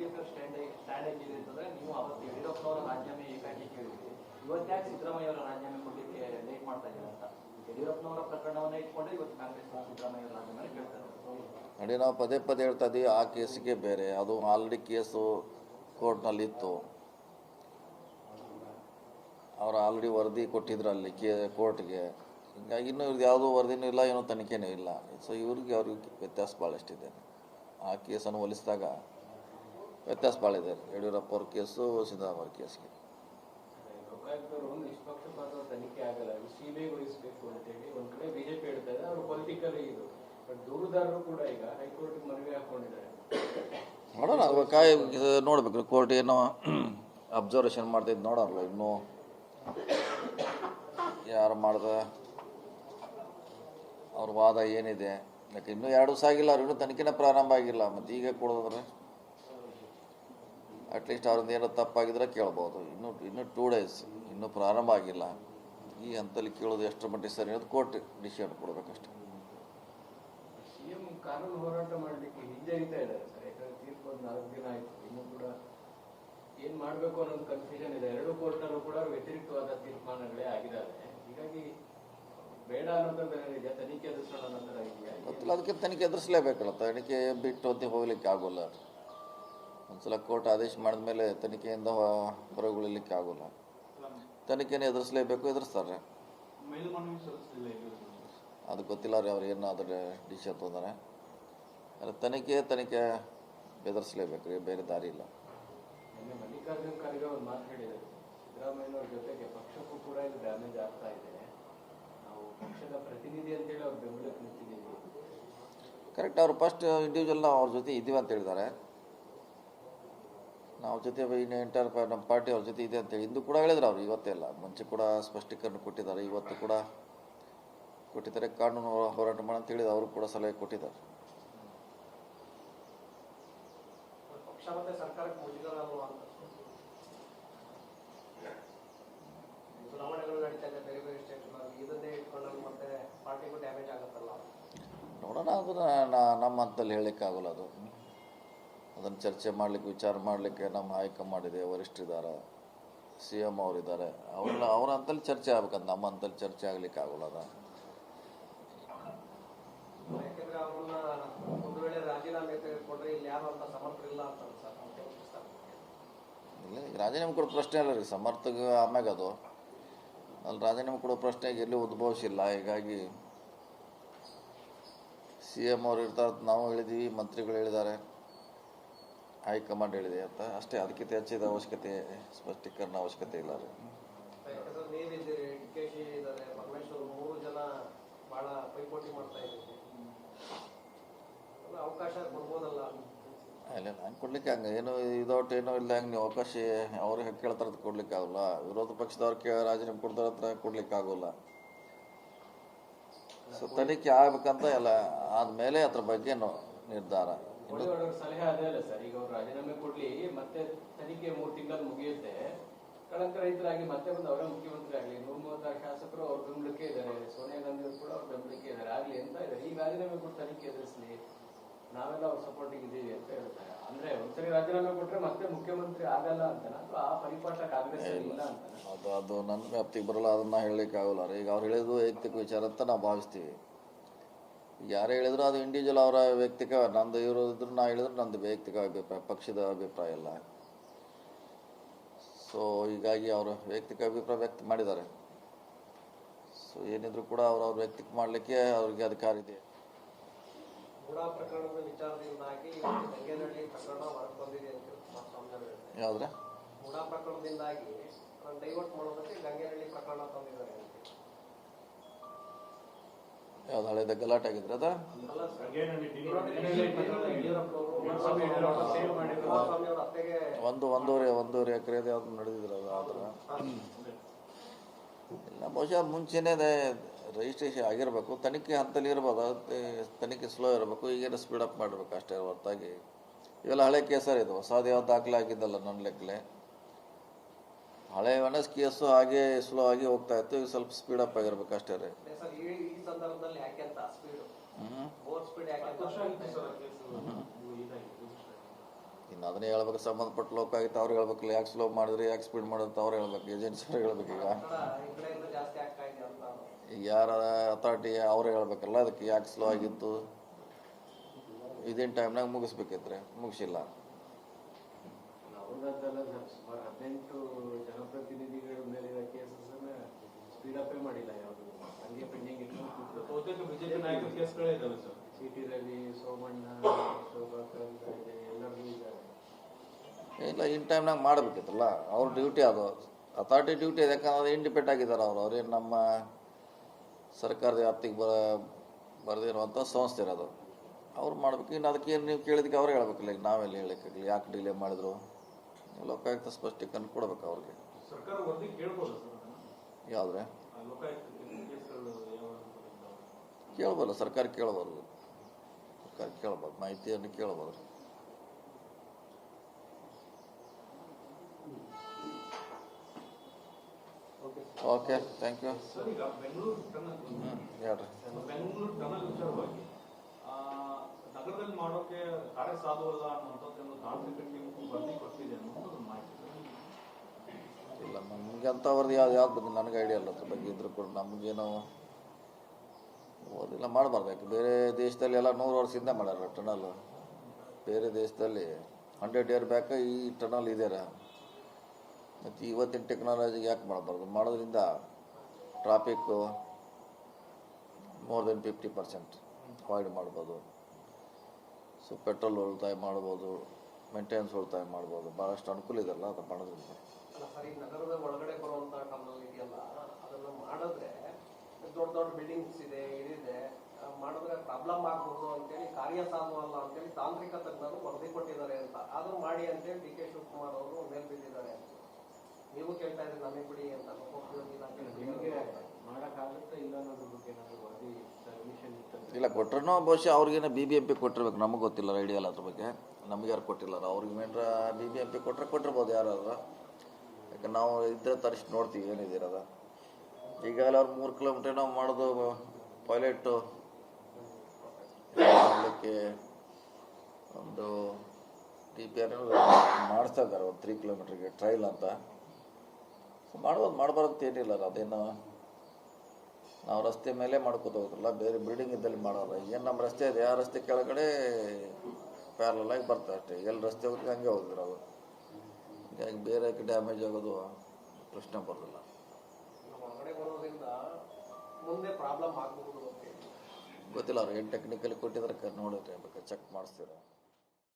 BJP stand stand ಹೇಗಿದೆ ಅಂತಂದ್ರೆ ನೀವು ಅವತ್ತು ಯಡಿಯೂರಪ್ಪನವರ ರಾಜೀನಾಮೆ ಏಕಾಗಿ ಕೇಳಿದ್ರಿ. ಇವತ್ತ್ಯಾಕೆ ಸಿದ್ದರಾಮಯ್ಯ ಅವರ ರಾಜೀನಾಮೆ ಕೊಡ್ಲಿಕ್ಕೆ ಲೇಟ್ ಮಾಡ್ತಾ ಇದ್ದಾರೆ ಅಂತ. ಯಡಿಯೂರಪ್ಪನವರ ಪ್ರಕರಣವನ್ನ ಇಟ್ಕೊಂಡ್ರೆ ಇವತ್ತು ಕಾಂಗ್ರೆಸ್ ಸಿದ್ದರಾಮಯ್ಯ ಅವರ ರಾಜೀನಾಮೆ ಕೇಳ್ತಾರೆ. ನೋಡಿ, ನಾವು ಪದೇ ಪದೇ ಹೇಳ್ತಾ ಇದ್ದೀವಿ ಆ ಕೇಸಿಗೆ ಬೇರೆ. ಅದು ಆಲ್ರೆಡಿ ಕೇಸು ಕೋರ್ಟ್ನಲ್ಲಿ ಇತ್ತು ಅವರು ಆಲ್ರೆಡಿ ವರದಿ ಕೊಟ್ಟಿದ್ರು ಅಲ್ಲಿ ಕೇ, ಕೋರ್ಟ್ಗೆ. ಹಿಂಗಾಗಿ ಇನ್ನೂ ಇವ್ರದ್ದು ಯಾವುದೂ ವರದಿನೂ ಇಲ್ಲ, ಏನೋ ತನಿಖೆನೂ ಇಲ್ಲ. ಸೊ ಇವ್ರಿಗೆ ಅವ್ರಿಗೆ ವ್ಯತ್ಯಾಸ ಭಾಳಷ್ಟಿದೆ ಆ ಕೇಸನ್ನು ಹೋಲಿಸಿದಾಗ ವ್ಯತ್ಯಾಸ ಭಾಳ ಇದೆ. ಯಡಿಯೂರಪ್ಪ ಅವ್ರ ಕೇಸು ಸಿದ್ದರಾಮಯ್ಯ ಅವ್ರ ಕೇಸ್ಗೆ. ನೋಡೋಣ ಕಾಯಿ ನೋಡ್ಬೇಕು. ಕೋರ್ಟ್ ಏನೋ ಅಬ್ಸರ್ವೇಷನ್ ಮಾಡ್ತಿದ್ದು ನೋಡೋಲ್ಲ ಇನ್ನು. ಯಾರು ಮಾಡ್ದ? ಅವ್ರ ವಾದ ಏನಿದೆ? ಯಾಕೆ ಇನ್ನೂ ಎರಡು ದಿವಸ ಆಗಿಲ್ಲ ಅವ್ರು ಇನ್ನೂ ತನಿಖೆನೇ ಪ್ರಾರಂಭ ಆಗಿಲ್ಲ. ಮತ್ತು ಈಗ ಕೊಡೋದ್ರೆ ಅಟ್ಲೀಸ್ಟ್ ಅವ್ರಿಂದ ಏನೋ ತಪ್ಪಾಗಿದ್ರೆ ಕೇಳ್ಬೋದು. ಇನ್ನೂ ಇನ್ನೂ ಟೂ ಡೇಸ್ ಇನ್ನೂ ಪ್ರಾರಂಭ ಆಗಿಲ್ಲ. ಈ ಹಂತಲ್ಲಿ ಕೇಳೋದು ಎಷ್ಟರ ಮಟ್ಟಿಗೆ ಸರಿ ಅನ್ನೋದು ಕೋರ್ಟ್ ಡಿಸಿಷನ್ ಕೊಡಬೇಕಷ್ಟೆ. ಕಾನೂನು ಹೋರಾಟ ಮಾಡಲಿಕ್ಕೆ ಹಿಂಜರಿತಾ ಇದ್ದಾರೆ ಸರ್ ಯಾಕಂದ್ರೆ ತೀರ್ಪು ಒಂದು ನಾಲ್ಕು ದಿನ ಆಯ್ತು. ಇನ್ನೂ ಕೂಡ ಏನು ಮಾಡಬೇಕು ಅನ್ನೋದು ಕನ್ಫ್ಯೂಷನ್ ಇದೆ. ಎರಡು ಕೋರ್ಟ್ನಲ್ಲೂ ಕೂಡ ವ್ಯತಿರಿಕ್ತವಾದ ತೀರ್ಮಾನಗಳೇ ಆಗಿದ್ದಾವೆ ಹೀಗಾಗಿ ಬೇಡ ಅನ್ನೋದ್ರ ತನಿಖೆ ಎದುರಿಸೋಣ ನಂತರ ಗೊತ್ತಿಲ್ಲ ಅದಕ್ಕೆ ತನಿಖೆ ಎದುರಿಸಲೇಬೇಕಲ್ಲ. ತನಿಖೆ ಬಿಟ್ಟು ಅಂತ ಹೋಗ್ಲಿಕ್ಕೆ ಆಗೋಲ್ಲ ಒಂದ್ಸಲ ಕೋರ್ಟ್ ಆದೇಶ ಮಾಡಿದ ಮೇಲೆ ತನಿಖೆಯಿಂದ ಹೊರಗುಳಿಲಿಕ್ಕೆ ಆಗೋಲ್ಲ. ತನಿಖೆನ ಎದುರಿಸಲೇಬೇಕು ಎದುರಿಸ್ತಾರೆ. ಅದು ಗೊತ್ತಿಲ್ಲ ರೀ ಅವ್ರು ಏನು ಅದರ ಡಿಸಿಷನ್ ತೊಂದರೆ ಆದರೆ ತನಿಖೆ ತನಿಖೆ ಎದುರಿಸಲೇಬೇಕು ರೀ ಬೇರೆ ದಾರಿ ಇಲ್ಲ. ಮಲ್ಲಿಕಾರ್ಜುನ್ ಖರ್ಗೆ ಒಂದು ಮಾತು ಹೇಳಿದರು. ಸಿದ್ದರಾಮಯ್ಯನವ್ರ ಜೊತೆಗೆ ಪಕ್ಷಕ್ಕೂ ಕೂಡ ಇದು ಡ್ಯಾಮೇಜ್ ಆಗ್ತಾ ಇದೆ. ನಾವು ಪಕ್ಷದ ಪ್ರತಿನಿಧಿ ಅಂತೇಳಿ ಅವ್ರು ಬೆಂಬಲಕ್ಕೆ ನಿಂತಿದ್ದೀವಿ. ಕರೆಕ್ಟ್ ಅವ್ರು ಫಸ್ಟ್ ಇಂಡಿವಿಜುವಲ್ ನಾವು ಅವ್ರ ಜೊತೆ ಇದ್ದೀವಿ ಅಂತ ಹೇಳಿದ್ದಾರೆ. ನಾವು ಜೊತೆ ಇನ್ನು ಎಂಟರ್ ನಮ್ಮ ಪಾರ್ಟಿ ಅವ್ರ ಜೊತೆ ಇದೆ ಅಂತೇಳಿ. ಇಂದು ಕೂಡ ಹೇಳಿದ್ರು ಅವ್ರು ಇವತ್ತೇ ಅಲ್ಲ. ಮುಂಚೆ ಕೂಡ ಸ್ಪಷ್ಟೀಕರಣ ಕೊಟ್ಟಿದ್ದಾರೆ. ಇವತ್ತು ಕೂಡ ಕೊಟ್ಟಿದ್ದಾರೆ. ಕಾನೂನು ಹೋರಾಟ ಮಾಡಿ ಅಂತ ಹೇಳಿದ್ರು. ಅವರು ಕೂಡ ಸಲಹೆ ಕೊಟ್ಟಿದ್ದಾರೆ. ನೋಡೋಣ. ಅದನ್ನ ನಮ್ಮ ಹಂತದಲ್ಲಿ ಹೇಳಲಿಕ್ಕಾಗಲ್ಲ ಅದು. ಅದನ್ನು ಚರ್ಚೆ ಮಾಡಲಿಕ್ಕೆ ವಿಚಾರ ಮಾಡಲಿಕ್ಕೆ ನಮ್ಮ ಹೈಕಮಾಂಡಿದೆ ವರಿಷ್ಠರಿದ್ದಾರೆ ಸಿ ಎಂ ಅವರಿದ್ದಾರೆ. ಅವ್ರನ್ನ ಅವ್ರ ಅಂತಲ್ಲಿ ಚರ್ಚೆ ಆಗ್ಬೇಕಂತ ನಮ್ಮ ಹಂತಲ್ಲಿ ಚರ್ಚೆ ಆಗಲಿಕ್ಕೆ ಆಗೋಲ್ಲ ಇಲ್ಲಿ. ಇಲ್ಲ ಈಗ ರಾಜೀನಾಮೆ ಕೊಡೋ ಪ್ರಶ್ನೆ ಅಲ್ಲ ರೀ ಸಮರ್ಥಕ ಆಮ್ಯಾಗ ಅದು. ಅಲ್ಲಿ ರಾಜೀನಾಮೆ ಕೊಡೋ ಪ್ರಶ್ನೆಗೆ ಎಲ್ಲಿ ಉದ್ಭವಿಸಿಲ್ಲ ಹೀಗಾಗಿ ಸಿ ಎಂ ಅವ್ರು ಇರ್ತಾರೆ ನಾವು ಹೇಳಿದ್ದೀವಿ ಮಂತ್ರಿಗಳು ಹೇಳಿದ್ದಾರೆ. ಹೈಕಮಾಂಡ್ ಹೇಳಿದೆ ಅಂತ. ಅಷ್ಟೇ ಅದಕ್ಕಿಂತ ಹೆಚ್ಚಿದ ಅವಶ್ಯಕತೆ ಸ್ಪಷ್ಟೀಕರಣ ಅವಶ್ಯಕತೆ ಇಲ್ಲ ರೀ ಇಲ್ಲ ಹಂಗೆ ಕೊಡ್ಲಿಕ್ಕೆ ಹಂಗೆ. ಏನು ಇದೊಟ್ಟು ಏನೋ ಇಲ್ಲ ಹಂಗೆ ನೀವು ಅವಕಾಶ ಅವ್ರಿಗೆ ಹೆಂಗೆ ಕೇಳ್ತಾರೆ ಅಂತ ಕೊಡ್ಲಿಕ್ಕೆ ಆಗೋಲ್ಲ. ವಿರೋಧ ಪಕ್ಷದವ್ರು ಕೇ ರಾಜೀನಾಮೆ ಕೊಡ್ತಾರ ಹತ್ರ ಕೊಡ್ಲಿಕ್ಕೆ ಆಗೋಲ್ಲ. ಸೊ ತನಿಖೆ ಆಗ್ಬೇಕಂತ ಎಲ್ಲ ಆದ್ಮೇಲೆ ಅದ್ರ ಬಗ್ಗೆ ನಿರ್ಧಾರ? ಸಲಹೆ ಅದೇ ಅಲ್ಲ ಸರ್ ಈಗ ಅವ್ರು ರಾಜೀನಾಮೆ ಕೊಡ್ಲಿ, ಮತ್ತೆ ತನಿಖೆ ಮೂರು ತಿಂಗಳಲ್ಲಿ ಮುಗಿಯುತ್ತೆ. ಕಳಂಕ ರೈತರಾಗಿ ಮತ್ತೆ ಬಂದು ಅವರೇ ಮುಖ್ಯಮಂತ್ರಿ ಆಗಲಿ. ನೂರ ಮೂವತ್ತಾರು ಶಾಸಕರು ಅವ್ರ ಬೆಂಬಲಕ್ಕೆ ಇದ್ದಾರೆ ಸೋನಿಯಾ ಗಾಂಧಿ ಕೂಡ ಅವ್ರ ಬೆಂಬಲಕ್ಕೆ ಇದ್ದಾರೆ ಆಗ್ಲಿ ಅಂತ ಇದ್ದಾರೆ ಈ ರಾಜೀನಾಮೆ ಕೊಟ್ಟು ತನಿಖೆ ಎದುರಿಸಲಿ. ನಾವೆಲ್ಲ ಅವ್ರ ಸಪೋರ್ಟಿಂಗ್ ಇದ್ದೀವಿ ಅಂತ ಹೇಳ್ತಾರೆ. ಅಂದ್ರೆ ಒಂದ್ಸರಿ ರಾಜೀನಾಮೆ ಕೊಟ್ರೆ ಮತ್ತೆ ಮುಖ್ಯಮಂತ್ರಿ ಆಗಲ್ಲ ಅಂತಾನ? ಅಥವಾ ಆ ಪರಿಪಾಠ ಕಾಂಗ್ರೆಸ್ ಇಲ್ಲ ಅಂತ ಅದು ಅದು ನನ್ನ ವ್ಯಾಪ್ತಿಗೆ ಬರಲ್ಲ, ಅದನ್ನ ಹೇಳಲಿಕ್ಕೆ ಆಗೋಲ್ಲ ಈಗ ಅವ್ರು ಹೇಳಿದ್ದು ವೈಯಕ್ತಿಕ ವಿಚಾರ ಅಂತ ನಾವು ಭಾವಿಸ್ತೀವಿ. ಯಾರೇ ಹೇಳಿದ್ರು ಅದು ಇಂಡಿವಿಜುವಲ್ ಅವರ ವ್ಯಕ್ತಿಕ ನಂದು ಇವರು ಇದ್ರು ನಾ ಹೇಳಿದ್ರು ನಂದು ವೈಯಕ್ತಿಕ ಅಭಿಪ್ರಾಯ ಪಕ್ಷದ ಅಭಿಪ್ರಾಯ ಅಲ್ಲ ಸೊ ಹೀಗಾಗಿ ಅವರು ವೈಯಕ್ತಿಕ ಅಭಿಪ್ರಾಯ ವ್ಯಕ್ತ ಮಾಡಿದ್ದಾರೆ. ಸೊ ಏನಿದ್ರು ಕೂಡ ಅವ್ರು ಅವ್ರ ವ್ಯಕ್ತಿಕ ಮಾಡಲಿಕ್ಕೆ ಅವ್ರಿಗೆ ಅಧಿಕಾರ ಇದೆ. ಮೂಡಾ ಯಾವ್ದು ಹಳೆದ ಗಲಾಟೆ ಆಗಿದ್ರೆ ಅದ? ಒಂದು ಒಂದೂವರೆ ಒಂದೂವರೆ ಎಕರೆ ಯಾವ್ದು ನಡೆದಿದ್ರು ಆದ್ರೆ. ಇಲ್ಲ, ಬಹುಶಃ ಮುಂಚೆನೇ ರಿಜಿಸ್ಟ್ರೇಷನ್ ಆಗಿರಬೇಕು. ತನಿಖೆ ಹಂತಲ್ಲಿ ಇರ್ಬೋದು ತನಿಖೆ ಸ್ಲೋ ಇರಬೇಕು, ಈಗೇನು ಸ್ಪೀಡ್ ಅಪ್ ಮಾಡಬೇಕು ಅಷ್ಟೇ ಹೊರತಾಗಿ. ಇವೆಲ್ಲ ಹಳೆ ಕೇಸರ್ ಇದು ಹೊಸದು ಯಾವ್ದು ದಾಖಲೆ ಆಗಿದ್ದಲ್ಲ ನನ್ನ ಲೆಕ್ಕಲೆ ಹಳೆ ಎಸ್ ಕೇಸು ಹಾಗೆ ಸ್ಲೋ ಆಗಿ ಹೋಗ್ತಾ ಇತ್ತು ಈಗ ಸ್ವಲ್ಪ ಸ್ಪೀಡ್ ಅಪ್ ಆಗಿರ್ಬೇಕು ಅಷ್ಟೇ ರೀ. ಸರ್ ಈ ಈ ಸಂದರ್ಭದಲ್ಲಿ ಯಾಕೆ ಅಂತ ಸ್ಪೀಡ್ ಓವರ್ ಸ್ಪೀಡ್ ಯಾಕೆ ಅಂತ ಇನ್ನು ಅದನ್ನೇ ಹೇಳ್ಬೇಕು ಸಂಬಂಧಪಟ್ಟ ಲೋಕಾಯುಕ್ತ ಅವ್ರು ಹೇಳ್ಬೇಕಲ್ಲ ಯಾಕೆ ಸ್ಲೋ ಮಾಡಿದ್ರೆ ಯಾಕೆ ಸ್ಪೀಡ್ ಮಾಡಿದ್ರೆ ಅವ್ರು ಹೇಳ್ಬೇಕು ಏಜೆನ್ಸಿ ಅವ್ರು ಹೇಳ್ಬೇಕು ಈಗ. ಈಗ ಯಾರ ಅಥಾರಿಟಿ ಅವ್ರು ಹೇಳ್ಬೇಕಲ್ಲ ಅದಕ್ಕೆ ಯಾಕೆ ಸ್ಲೋ ಆಗಿತ್ತು? ಇದೇನು ಟೈಮ್ನಾಗ ಮುಗಿಸ್ಬೇಕಿದ್ರೆ ಮುಗಿಸಿಲ್ಲ. ಅವ್ರದ್ದಲ್ಲ ಸರ್ ಸುಮಾರು ಹದಿನೆಂಟು ಜನಪ್ರತಿನಿಧಿಗಳ ಮೇಲಿನ ಕೇಸಸ್ ಸ್ಪೀಡ್ ಅಪ್ ಮಾಡಿಲ್ಲ ಯಾವುದು. ಹಂಗೆ ಪೆಂಡಿಂಗ್ ಇಟ್ಕೊಂಡು ಬಿಜೆಪಿ ನಾಯಕರ ಕೇಸ್ಗಳೇ ಇದಾವೆ sir. C T Ravi Somanna Shobhakar ಇದೆ, ಎಲ್ಲರೂ ಇದ್ದಾರೆ. ಇಲ್ಲ ಇನ್ ಟೈಮ್ನಾಗ ಮಾಡಬೇಕಿತ್ತಲ್ಲ. ಅವ್ರ ಡ್ಯೂಟಿ ಅದು. ಅಥಾರಿಟಿ ಡ್ಯೂಟಿ ಇದೆ ಯಾಕಂದ್ರೆ ಇಂಡಿಪೆಂಡ್ ಆಗಿದ್ದಾರೆ ಅವರು. ಅವ್ರೇನು ನಮ್ಮ ಸರ್ಕಾರದ ವ್ಯಾಪ್ತಿಗೆ ಬರ ಬರೆದಿರುವಂಥ ಸಂಸ್ಥೆ ಇರೋದು. ಅವ್ರು ಮಾಡ್ಬೇಕು. ಇನ್ನು ಅದಕ್ಕೆ ಏನು ನೀವು ಕೇಳಿದಕ್ಕೆ ಅವ್ರು ಹೇಳ್ಬೇಕಲ್ಲ ಈಗ ನಾವೆಲ್ಲ ಹೇಳಕ್ಕಾಗಲಿ ಯಾಕೆ ಡಿಲೇ ಮಾಡಿದ್ರು? ಲೋಕಾಯುಕ್ತ ಸ್ಪಷ್ಟೀಕರಣ ಕೊಡಬೇಕು ಅವ್ರಿಗೆ. ಕೇಳಬಲ್ಲ ಯಾವುದ್ರೆ? ಕೇಳ್ಬೋದು? ಸರ್ಕಾರ ಕೇಳಬಾರದು ಸರ್ಕಾರ ಕೇಳಬಾರ್ದು ಮಾಹಿತಿಯನ್ನು ಕೇಳಬಾರ್ದು ಓಕೆ ಥ್ಯಾಂಕ್ ಯು ಹ್ಞೂ ಹೇಳ್ರಿ. ನಗರದಲ್ಲಿ ಮಾಡೋಕೆ ಕಾರ್ಯ ಸಾಧುವಲ್ಲ ಅನ್ನುವಂಥದ್ದು ತಾಂತ್ರಿಕ ಟೀಮ್ ವರದಿ ಕೊಟ್ಟಿದೆ ಅನ್ನೋದು ಒಂದು ಮಾಹಿತಿ ಇಲ್ಲ, ನಮಗೆ ಅಂತವ್ರದ್ದು ಯಾವ್ದು ಯಾವ್ದು ಬಗ್ಗೆ ನನಗೆ ಐಡಿಯಾ ಇಲ್ಲ ಅದ್ರ ಬಗ್ಗೆ ಇದ್ರೂ ಕೂಡ ನಮಗೇನು ಓದಿಲ್ಲ, ಮಾಡಬಾರ್ದು. ಯಾಕೆ ಬೇರೆ ದೇಶದಲ್ಲಿ ಎಲ್ಲ ನೂರು ವರ್ಷದಿಂದ ಮಾಡ್ಯಾರ ಟನಲ್ ಬೇರೆ ದೇಶದಲ್ಲಿ ಹಂಡ್ರೆಡ್ ಇಯರ್ ಬ್ಯಾಕ್ ಈ ಟನಲ್ ಇದೇರ. ಮತ್ತು ಇವತ್ತಿನ ಟೆಕ್ನಾಲಜಿಗೆ ಯಾಕೆ ಮಾಡಬಾರ್ದು? ಮಾಡೋದ್ರಿಂದ traffic more than fifty percent avoid ಮಾಡ್ಬೋದು. ಸೊ ಪೆಟ್ರೋಲ್ ಉಳಿತಾಯ ಮಾಡ್ಬೋದು ಮೇಂಟೆನೆನ್ಸ್ ಉಳಿತಾಯ ಮಾಡ್ಬೋದು. ಭಾಳಷ್ಟು ಅನುಕೂಲ ಇದೆಲ್ಲ ಅದು ಮಾಡೋದ್ರಿಂದ. ಅಲ್ಲ ಸರ್ ಈ ನಗರದ ಒಳಗಡೆ ಬರುವಂತ ಟರ್ನಲ್ ಇದೆಯಲ್ಲ ಅದನ್ನ ಮಾಡಿದ್ರೆ ದೊಡ್ಡ ದೊಡ್ಡ ಬಿಲ್ಡಿಂಗ್ಸ್ ಇದೆ ಇದಿದೆ ಮಾಡಿದ್ರೆ ಪ್ರಾಬ್ಲಮ್ ಆಗಬಹುದು ಅಂತೇಳಿ ಕಾರ್ಯ ಸಾಧುವಲ್ಲ ಅಂತೇಳಿ ತಾಂತ್ರಿಕ ತಜ್ಞರು ವರದಿ ಕೊಟ್ಟಿದ್ದಾರೆ ಅಂತ. ಅದನ್ನ ಮಾಡಿ ಅಂತೇಳಿ ಡಿ ಕೆ ಶಿವಕುಮಾರ್ ಅವರು ಮೇಲ್ ಬಿದ್ದಿದ್ದಾರೆ ಅಂತ. ನೀವು ಕೇಳ್ತಾ ಇದ್ರೆ ನಮಗೆ ಬಿಡಿ ಅಂತ. ಲೋಕೋಪಯೋಗಿ ನಿಮಗೆ ಮಾಡೋಕ್ಕಾಗುತ್ತಾ ಇಲ್ಲ ಅನ್ನೋದ್ರ ಬಗ್ಗೆ ಏನಾದ್ರು ವರದಿ ಪರ್ಮಿಷನ್ ಇತ್ತು ಇಲ್ಲ ಕೊಟ್ರೂ ಬಹುಶಃ ಅವ್ರಿಗೇನ ಬಿ ಬಿ ಎಂ ಪಿ ಕೊಟ್ಟಿರ್ಬೇಕು. ನಮಗೆ ಗೊತ್ತಿಲ್ಲ ಐಡಿಯಲ್ಲ ಅದ್ರ ಬಗ್ಗೆ. ನಮ್ಗೆ ಯಾರು ಕೊಟ್ಟಿಲ್ಲ? ಅವ್ರಿಗೆ ಮೇನ್ರ ಬಿ ಬಿ ಎಂ ಪಿ ಕೊಟ್ಟರೆ ಕೊಟ್ಟಿರ್ಬೋದು ಯಾರಾದ್ರು. ನಾವು ಇದ್ದರೆ ತರಿಸಿ ನೋಡ್ತೀವಿ ಏನಿದ್ದೀರದ ಈಗ ಅವ್ರು ಮೂರು ಕಿಲೋಮೀಟ್ರ್ ನಾವು ಮಾಡೋದು ಪೈಲೆಟ್ಟು ಮಾಡಲಿಕ್ಕೆ ಒಂದು ಟಿ ಪಿ ಆರ್ ಮಾಡಿಸ್ತಾ ಇದ್ದಾರೆ ಒಂದು ತ್ರೀ ಕಿಲೋಮೀಟ್ರಿಗೆ ಟ್ರೈಲ್ ಅಂತ. ಮಾಡ್ಬೋದು ಮಾಡಬಾರ್ದು ಏನಿಲ್ಲ ಅದು. ಅದೇನು ನಾವು ರಸ್ತೆ ಮೇಲೆ ಮಾಡ್ಕೋತ ಹೋಗ್ತಾರಲ್ಲ ಬೇರೆ ಬಿಲ್ಡಿಂಗ್ ಇದ್ದಲ್ಲಿ ಮಾಡೋಲ್ಲ ಏನು ನಮ್ಮ ರಸ್ತೆ ಇದೆ, ಆ ರಸ್ತೆ ಕೆಳಗಡೆ ಪ್ಯಾರಲಾಗಿ ಬರ್ತಾರೆ ಅಷ್ಟೇ. ಎಲ್ಲಿ ರಸ್ತೆ ಹೋಗಿ ಹಂಗೆ ಹೋಗಿದ್ರು ಅದು. ಹೀಗಾಗಿ ಬೇರೆ ಡ್ಯಾಮೇಜ್ ಆಗೋದು ಪ್ರಶ್ನೆ ಬರೋದಿಲ್ಲ. ಗೊತ್ತಿಲ್ಲ ಅವ್ರು ಏನು ಟೆಕ್ನಿಕಲಿ ಕೊಟ್ಟಿದ್ರೆ ನೋಡಿದ್ರೆ ಬೇಕಾದ್ರೆ ಚೆಕ್ ಮಾಡಿಸ್ತೀರ?